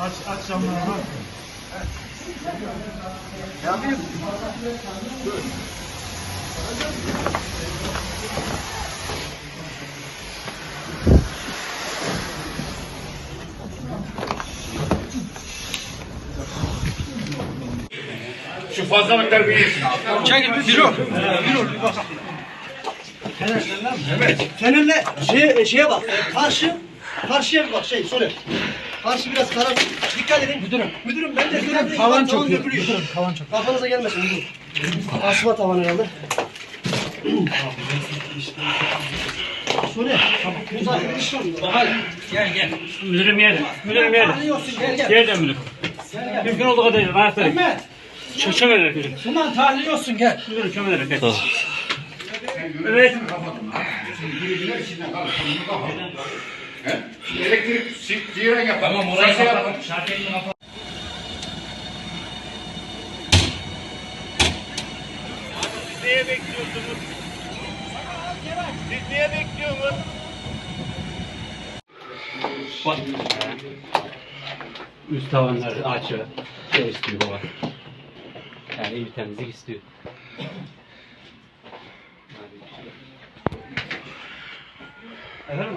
Aç, aç camları bak. Şu fazlalıklar bir yesin. Çekil bir yürü. Yürü bir bak. Evet. Seninle şey, şeye bak. Karşı karşıya bir bak şey söyle. Karşı biraz karar. Dikkat edin. Müdürüm. Müdürüm ben de müdürüm, tavan çok yok. Müdürüm tavan çok. Kafanıza gelmesin müdürüm. Asma tavan herhalde. Söyle. Tamam. Güzel bir iş. Hadi. Gel gel. Müdürüm yerde. Müdürüm yerde. Tanıyorsun gel gel. Yerde müdürüm. Mümkün olduğu kadar ayakta. Mehmet. Ç çömelerek müdürüm. Suman tahliyorsun gel. Müdürüm çömelerek. Evet. Evet. Elektrik si- siren yapar. Tamam orayı yapar. Neye bekliyorsunuz? Siz niye bekliyorsunuz? Bak. Üst tavanları açıyor. Şey istiyor baba. Yani iyi bir temizlik istiyor. Efendim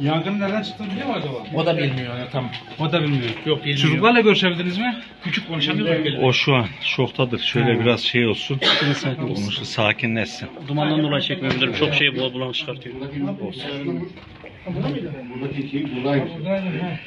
Yangın nereden çıktığını biliyor mu acaba? O da bilmiyor ya tam. O da bilmiyor. Yok bilmiyor. Çocuklarla görüşebildiniz mi? Küçük konuşamıyor mu? O şu an şoktadır. Şöyle ha. biraz şey olsun. Konuşu sakinleşsin. Dumandan dolayı çekmeyebilirim. Çok şey bula bulan çıkartıyor. Olsun. Buradaki şey buradaymış. Buradaydı.